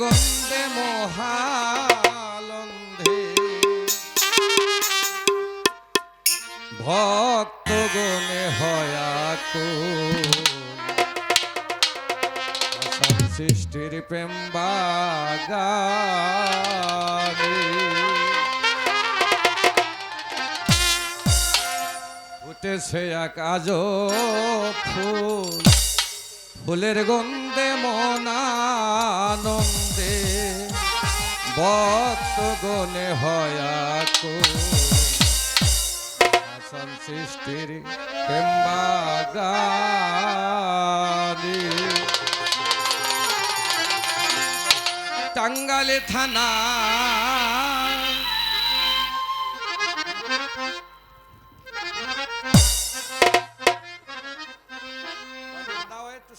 গন্ধে মহালন্ধে। ভক্ত গণে হয়াকো সৃষ্টির প্রেম বাগানে। ফুটেছে এক আজ ফুল। ফুলের গন্ধে মনানন্দ ভক্তগণে হয়াকো। আসন সৃষ্টির কিংবা টাঙ্গালে থানা।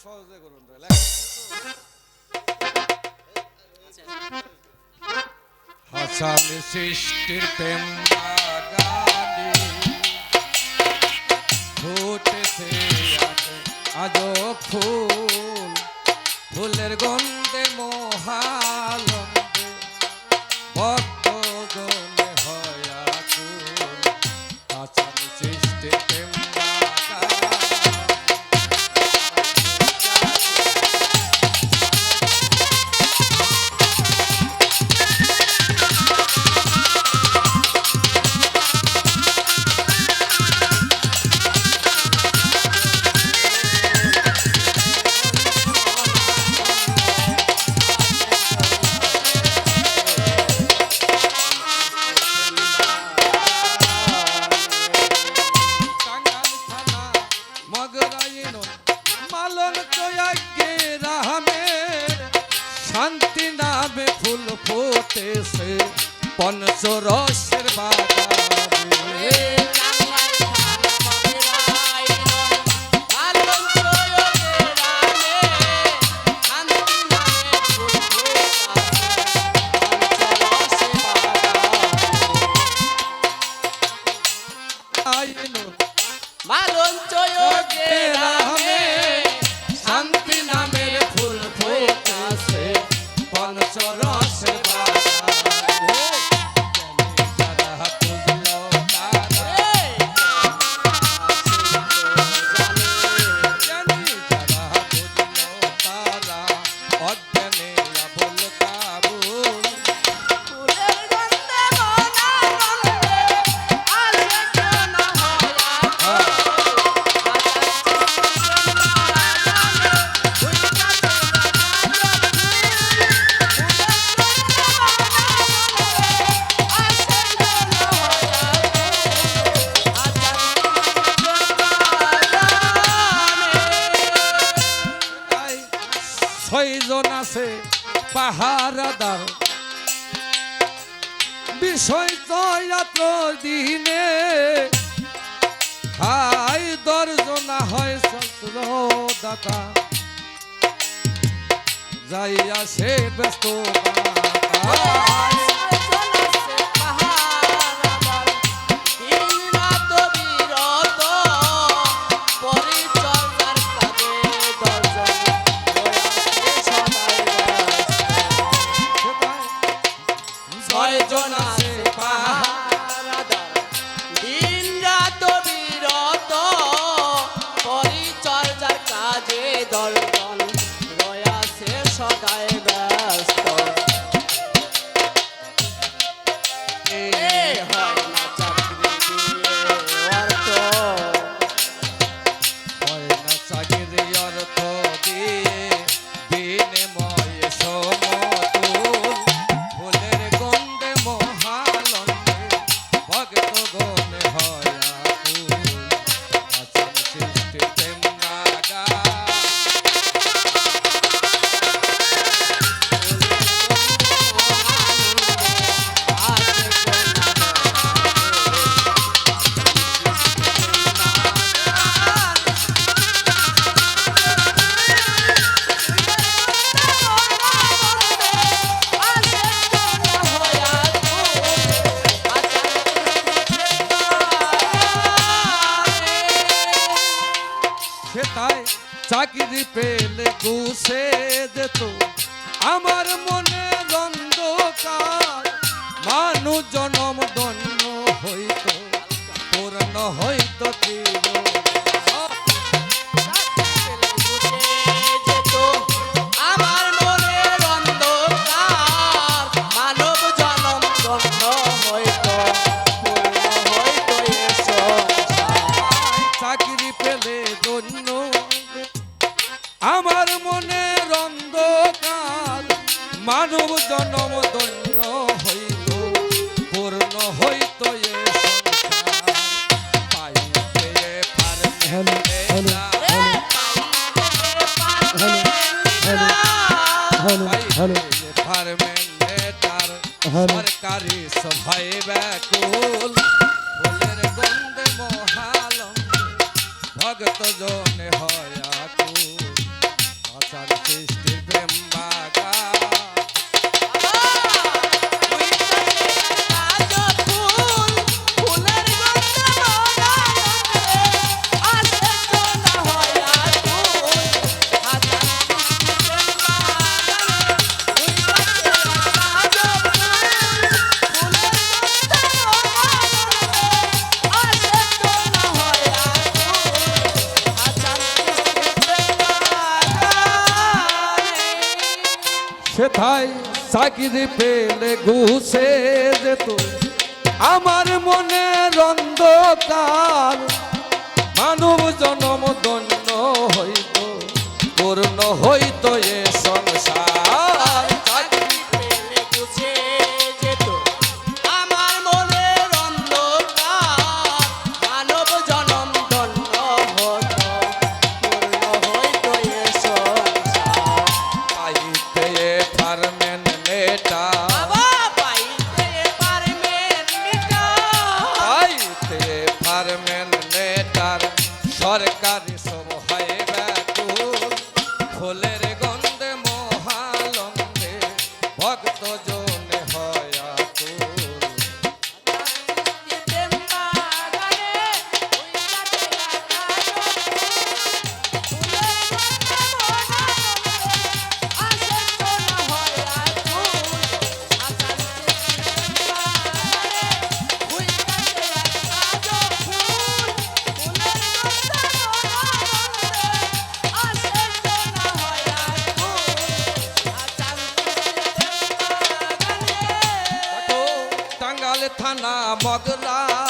সহজে করুন হাসান সৃষ্টির প্রেম ফুটেছে আজ ফুল ফুলের গন্ধে মোহালন্দে ভক্ত Okay. বিষয় দিনে। হাই হয় শত্র দাতা যাইয়া সে ব্যস্ত জনম ধন্য হইত পূর্ণ হইত জীবন। সভায় ব্যাকুল ফুলের গন্ধে মহালম ভক্ত জনে হয় আকুল। আচার সৃষ্টির প্রেম বাগা। সেথায় চাকরি পেলে ঘুষে যেত। আমার মনে রন্ধকার মানব জনম ধন্য হইত পূর্ণ হইত এ সরকার থানা মগরা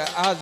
Banca